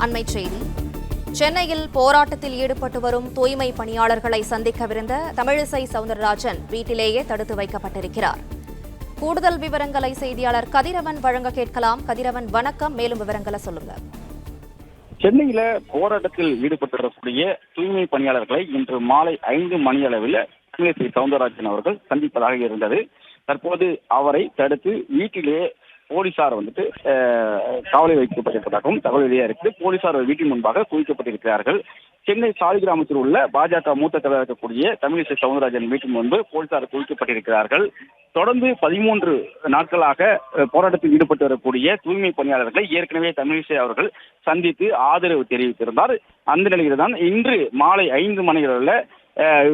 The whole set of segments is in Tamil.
அண்மை செய்தி. சென்னையில் போராட்டத்தில் ஈடுபட்டு வரும் தூய்மை பணியாளர்களை சந்திக்கவிருந்த தமிழிசை சவுந்தரராஜன் வீட்டிலேயே தடுத்து வைக்கப்பட்டிருக்கிறார். கூடுதல் விவரங்களை செய்தியாளர் கதிரவன் வழங்க கேட்கலாம். கதிரவன் வணக்கம். மேலும் விவரங்களை சொல்லுங்க. சென்னையில போராட்டத்தில் ஈடுபட்டிருக்கக்கூடிய தூய்மை பணியாளர்களை இன்று மாலை ஐந்து மணி அளவில் தமிழிசை சவுந்தரராஜன் அவர்கள் சந்திப்பதாக இருந்தது. தற்போது அவரை தடுத்து வீட்டிலே போலீசார் வந்துட்டு அஹ், வைக்கப்பட்டிருப்பதாகவும் தகவல் வெளியாக இருக்குது. போலீசார் வீட்டின் முன்பாக குவிக்கப்பட்டிருக்கிறார்கள். சென்னை சாலிகிராமத்தில் உள்ள பாஜக மூத்த தலைவர் இருக்கக்கூடிய தமிழிசை சவுந்தரராஜன் வீட்டின் முன்பு போலீசார் குவிக்கப்பட்டிருக்கிறார்கள். தொடர்ந்து பதிமூன்று நாட்களாக போராட்டத்தில் ஈடுபட்டு வரக்கூடிய தூய்மை பணியாளர்களை ஏற்கனவே தமிழிசை அவர்கள் சந்தித்து ஆதரவு தெரிவித்திருந்தார். அந்த நிலையில் தான் இன்று மாலை ஐந்து மணிகளில்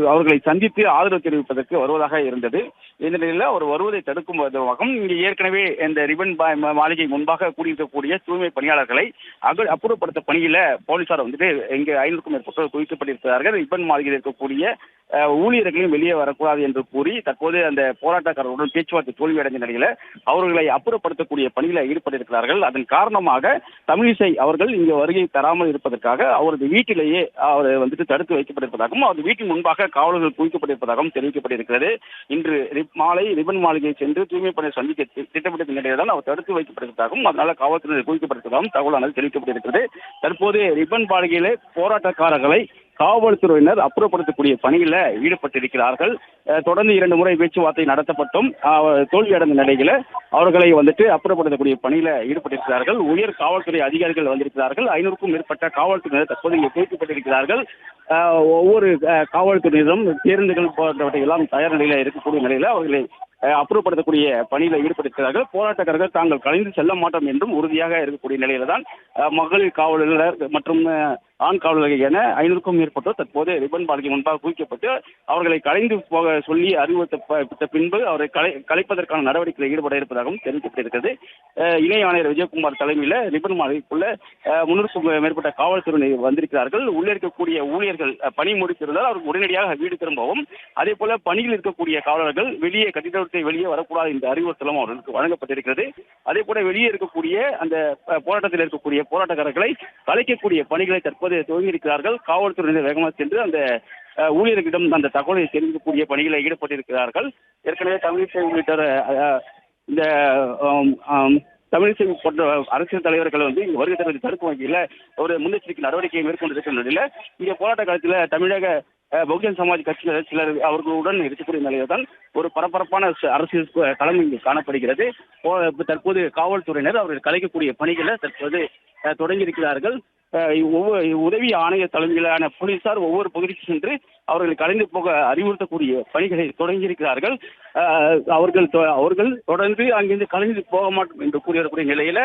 அவர்களை சந்தித்து ஆதரவு தெரிவிப்பதற்கு வருவதாக இருந்தது. இந்த நிலையில் அவர் வருவதை தடுக்கும் விதமாகவும் இங்கே ஏற்கனவே இந்த ரிபன் பா- மாளிகை முன்பாக கூடியிருக்கக்கூடிய தூய்மை பணியாளர்களை அக அப்புறப்படுத்த பணியில போலீசார் வந்துட்டு இங்கே ஐநூறுக்கும் மேற்பட்டோர் குவிக்கப்பட்டிருக்கிறார்கள் ரிபன் மாளிகையில் இருக்கக்கூடிய ஊழியர்களையும் வெளியே வரக்கூடாது என்று கூறி தற்போது அந்த போராட்டக்காரர்களுடன் பேச்சுவார்த்தை தோல்வியடைந்த நிலையில அவர்களை அப்புறப்படுத்தக்கூடிய பணியில ஈடுபட்டிருக்கிறார்கள். அதன் காரணமாக தமிழிசை அவர்கள் இங்கு வருகை தராமல் இருப்பதற்காக அவரது வீட்டிலேயே அவர் வந்துட்டு தடுத்து வைக்கப்பட்டிருப்பதாகவும் அவரது வீட்டின் முன்பாக காவலர்கள் குவிக்கப்பட்டிருப்பதாகவும் தெரிவிக்கப்பட்டிருக்கிறது. இன்று ரிப்- மாலை ரிபன் மாளிகை சென்று தூய்மை பணியை சந்திக்க திட்டமிட்ட நிலையில் தான் அவர் தடுத்து வைக்கப்பட்டிருப்பதாகவும் அதனால காவல்துறையினர் குவிக்கப்பட்டிருப்பதாகவும் தகவலானது தெரிவிக்கப்பட்டிருக்கிறது. தற்போது ரிபன் மாளிகையிலே போராட்டக்காரர்களை காவல்துறையினர் அப்புறப்படுத்தக்கூடிய பணியில ஈடுபட்டிருக்கிறார்கள். தொடர்ந்து இரண்டு முறை பேச்சுவார்த்தை நடத்தப்பட்டும். தோல்வியடைந்த நிலையில அவர்களை வந்துட்டு அப்புறப்படுத்தக்கூடிய பணியில ஈடுபட்டிருக்கிறார்கள். உயர் காவல்துறை அதிகாரிகள் வந்திருக்கிறார்கள். ஐநூறுக்கும் மேற்பட்ட காவல்துறையினர் தற்போது இங்கே குவிக்கப்பட்டிருக்கிறார்கள் ஒவ்வொரு காவல்துறையினரும் பேருந்துகள் போன்றவற்றை எல்லாம் தயார் நிலையில இருக்கக்கூடிய நிலையில அவர்களை அப்புறப்படுத்தக்கூடிய பணியில ஈடுபட்டிருக்கிறார்கள். போராட்டக்காரர்கள் தாங்கள் கலைந்து செல்ல மாட்டோம் என்றும் உறுதியாக இருக்கக்கூடிய நிலையில தான் மகளிர் காவலர் மற்றும் ஆண் காவலர்கள் என ஐநூறுக்கும் மேற்பட்டோர் தற்போது ரிப்பன் பாலிகை முன்பாக குவிக்கப்பட்டு அவர்களை கலைந்து போக சொல்லி அறிவுறுத்தப்பட்ட பின்பு அவரை கலை கலைப்பதற்கான நடவடிக்கையில் ஈடுபட இருப்பதாகவும் தெரிவிக்கப்பட்டிருக்கிறது. இணை ஆணையர் விஜயகுமார் தலைமையில் ரிபன் மாளிகைக்குள்ள முன்னூறுக்கும் மேற்பட்ட காவல்துறையினர் வந்திருக்கிறார்கள். உள்ளே இருக்கக்கூடிய ஊழியர்கள் பணி முடித்திருந்தால் அவர்கள் உடனடியாக வீடு திரும்பவும் அதே போல பணியில் இருக்கக்கூடிய காவலர்கள் வெளியே கட்டிடத்தை வெளியே வரக்கூடாது என்ற அறிவுறுத்தலும் அவர்களுக்கு வழங்கப்பட்டிருக்கிறது. அதே போல வெளியே இருக்கக்கூடிய அந்த போராட்டத்தில் இருக்கக்கூடிய போராட்டக்காரர்களை கலைக்கக்கூடிய பணிகளை தற்போது தற்போது துவங்கியிருக்கிறார்கள். காவல்துறையினர் வேகமாக சென்று அந்த ஊழியர்களிடம் அந்த தகவலை தெரிவிக்கக்கூடிய பணிகளில் ஈடுபட்டிருக்கிறார்கள். ஏற்கனவே தமிழிசை உள்ளிட்ட இந்த தமிழிசை போன்ற அரசியல் தலைவர்கள் வந்து இங்க வருகை தருவதை தடுக்கும் வகையில் ஒரு முன்னெச்சரிக்கை நடவடிக்கையை மேற்கொண்டிருக்கிற நிலையில இங்கே போராட்ட காலத்தில் தமிழக பகுஜன் சமாஜ் கட்சியினர் சிலர் அவர்களுடன் இருக்கக்கூடிய நிலையில் தான் ஒரு பரபரப்பான அரசியல் களம் இங்கு காணப்படுகிறது. தற்போது காவல்துறையினர் அவர்கள் கலைக்கக்கூடிய பணிகளை தற்போது அஹ், தொடங்கியிருக்கிறார்கள். ஒவ்வொரு உதவி ஆணையர் தலைமையிலான போலீசார் ஒவ்வொரு பகுதிக்கு சென்று அவர்களை கலைந்து போக அறிவுறுத்தக்கூடிய பணிகளை தொடங்கியிருக்கிறார்கள். அவர்கள் அவர்கள் தொடர்ந்து அங்கிருந்து கலைந்து போக மாட்டோம் என்று கூறியிருக்கக்கூடிய நிலையில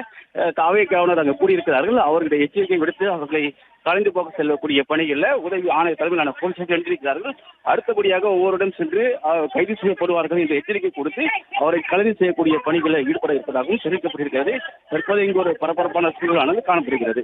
காவே தாவே கவர்னர் அங்கு கூறியிருக்கிறார்கள் அவர்களை எச்சரிக்கை விடுத்து அவர்களை கலைந்து போக செல்லக்கூடிய பணிகளில் உதவி ஆணையர் தலைமையிலான போலீசார் சென்றிருக்கிறார்கள். அடுத்தபடியாக ஒவ்வொருடம் சென்று கைது செய்யப்படுவார்கள் என்று எச்சரிக்கை கொடுத்து அவரை கலைந்து செய்யக்கூடிய பணிகளில் ஈடுபட இருப்பதாகவும் தெரிவிக்கப்பட்டிருக்கிறது. தற்போது இங்கு ஒரு பரபரப்பான சூழலானது காணப்படுகிறது.